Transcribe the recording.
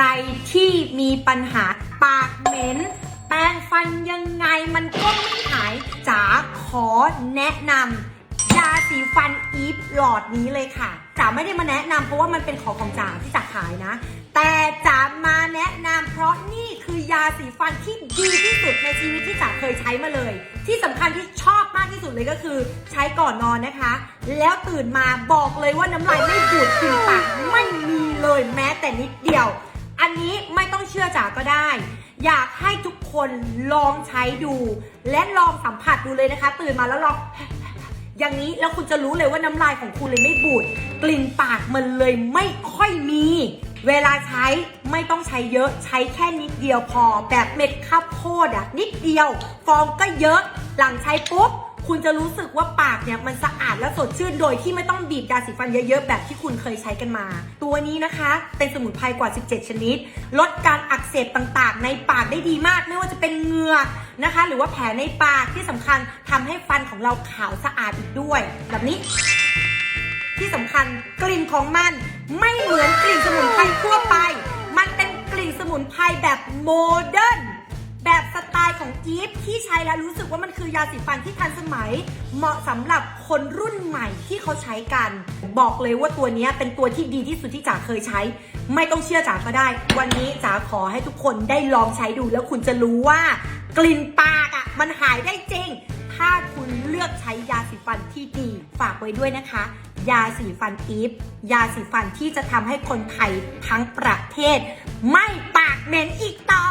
รที่มีปัญหาปากเหม็น แปรงฟันยังไงมันก็ไม่หายจ๋าขอแนะนำยาสีฟันอีฟหลอดนี้เลยค่ะจ๋าไม่ได้มาแนะนำเพราะว่ามันเป็นของของจ๋าที่จ๋าขายนะ แต่จ๋ามาแนะนำเพราะนี่คือยาสีฟันที่ดีที่สุดในชีวิตที่จ๋าเคยใช้มาเลย ที่สำคัญที่ชอบมากที่สุดเลยก็คือ ใช้ก่อนนอนนะคะ แล้วตื่นมาบอกเลยว่าน้ำลายไม่บูดกลิ่นปากไม่มีเลยแม้แต่นิดเดียว นนี้ไม่ต้องเชื่อจ๋าก็ได้ อยากให้ทุกคนลองใช้ดู และลองสัมผัสดูเลยนะคะ ตื่นมาแล้วลองอย่างนี้แล้วคุณจะรู้เลยว่าน้ำลายของคุณเลยไม่บูดกลิ่นปากมันเลยไม่ค่อยมี เวลาใช้ไม่ต้องใช้เยอะใช้แค่นิดเดียวพอ แบบเม็ดข้าวโพดอะนิดเดียว ฟองก็เยอะ หลังใช้ปุ๊บ คุณจะรู้สึกว่าปากเนี่ยมันสะอาดและสดชื่น โดยที่ไม่ต้องบีบยาสีฟันเยอะๆ แบบที่คุณเคยใช้กันมา ตัวนี้นะคะเป็นสมุนไพรกว่า 17 ชนิด ลดการอักเสบต่างๆ ในปากได้ดีมาก ไม่ว่าจะเป็นเหงือกนะคะ หรือว่าแผลในปากที่สำคัญทำให้ฟันของเราขาวสะอาดอีกด้วย แบบนี้ ที่สำคัญกลิ่นของมันไม่เหมือนกลิ่นสมุนไพรทั่วไป มันเป็นกลิ่นสมุนไพรแบบโมเดิร์น ไตล์ของอีฟที่ใช้แล้วรู้สึกว่ามันคือยาสีฟันที่ทันสมัย เหมาะสำหรับคนรุ่นใหม่ที่เขาใช้กัน บอกเลยว่าตัวนี้เป็นตัวที่ดีที่สุดที่จ๋าเคยใช้ ไม่ต้องเชื่อจ๋าก็ได้ วันนี้จ๋าขอให้ทุกคนได้ลองใช้ดูแล้วคุณจะรู้ว่ากลิ่นปากอะ่ะมันหายได้จริง ถ้าคุณเลือกใช้ยาสีฟันที่ดีฝากไว้ด้วยนะคะ ยาสีฟันอีฟยาสีฟันที่จะทำให้คนไทยทั้งประเทศ ไม่ปากเหม็นอีกต่อ